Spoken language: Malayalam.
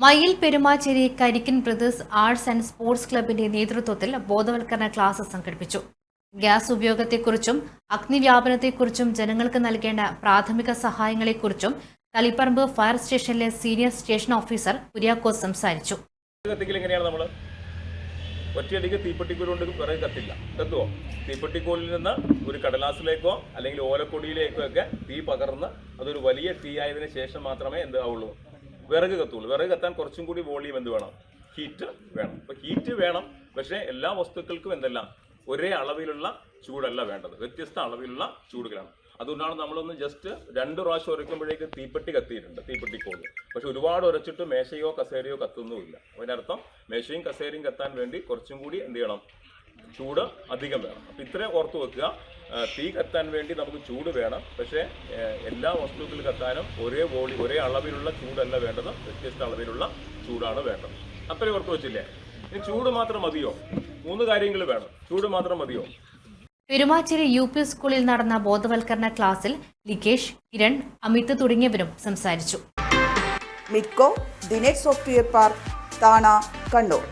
Mayyil Perumacheri Karikkan brothers arts and sports ക്ലബിന്റെ നേതൃത്വത്തിൽ ബോധവൽക്കരണ ക്ലാസ് സംഘടിപ്പിച്ചു. ഗ്യാസ് ഉപയോഗത്തെക്കുറിച്ചും അഗ്നിവ്യാപനത്തെക്കുറിച്ചും ജനങ്ങൾക്ക് നൽകേണ്ട പ്രാഥമിക സഹായങ്ങളെക്കുറിച്ചും തളിപ്പറമ്പ് ഫയർ സ്റ്റേഷനിലെ സീനിയർ സ്റ്റേഷൻ ഓഫീസർ കുര്യാക്കോസ് സംസാരിച്ചു. ഒറ്റയടിക്ക് തീപ്പെട്ടിക്കോൽ കൊണ്ട് വിറക് കത്തില്ല. കത്തുവോ തീപ്പെട്ടിക്കോലിൽ നിന്ന് ഒരു കടലാസിലേക്കോ അല്ലെങ്കിൽ ഓലക്കൊടിയിലേക്കോ ഒക്കെ തീ പകർന്ന് അതൊരു വലിയ തീ ആയതിനു ശേഷം മാത്രമേ എന്താവുള്ളൂ വിറക് കത്തുള്ളൂ വിറക് കത്താൻ കുറച്ചും കൂടി വോളിയം എന്ത് വേണം? ഹീറ്റ് വേണം. അപ്പോൾ ഹീറ്റ് വേണം. പക്ഷേ എല്ലാ വസ്തുക്കൾക്കും എന്തല്ല? ഒരേ അളവിലുള്ള ചൂടല്ല വേണ്ടത്. വ്യത്യസ്ത അളവിലുള്ള ചൂടുകളാണ് അതുകൊണ്ടാണ് നമ്മളൊന്ന് ജസ്റ്റ് രണ്ട് പ്രാവശ്യം ഉരയ്ക്കുമ്പോഴേക്ക് തീപ്പെട്ടി കത്തിയിട്ടുണ്ട്. തീപ്പെട്ടി തീപ്പെട്ടിക്കോൽ പക്ഷെ ഒരുപാട് ഉരച്ചിട്ട് മേശയോ കസേരയോ കത്തുന്നുമില്ല. അതിനർത്ഥം മേശയും കസേരയും കത്താൻ വേണ്ടി കുറച്ചും കൂടി എന്ത് ചെയ്യണം? ചൂട് അധികം വേണം. അപ്പം ഇത്രയും ഓർത്ത് വെക്കുക. തീ കത്താൻ വേണ്ടി നമുക്ക് ചൂട് വേണം. പക്ഷേ എല്ലാ വസ്തുക്കൾ കത്താനും ഒരേ വോളി ഒരേ അളവിലുള്ള ചൂടല്ല വേണ്ടത്. വ്യത്യസ്ത അളവിലുള്ള ചൂടാണ് വേണ്ടത്. അത്രയും ഓർത്ത് വെച്ചില്ലേ? ഇനി ചൂട് മാത്രം മതിയോ? മൂന്ന് കാര്യങ്ങൾ വേണം. ചൂട് മാത്രം മതിയോ? പെരുമാച്ചേരി യു പി സ്കൂളിൽ നടന്ന ബോധവൽക്കരണ ക്ലാസ്സിൽ ലികേഷ് കിരൺ അമിത് തുടങ്ങിയവരും സംസാരിച്ചു. മിക്കോ ദിനേശ് സോഫ്റ്റ്വെയർ പാർക്ക് താണ കണ്ണൂർ.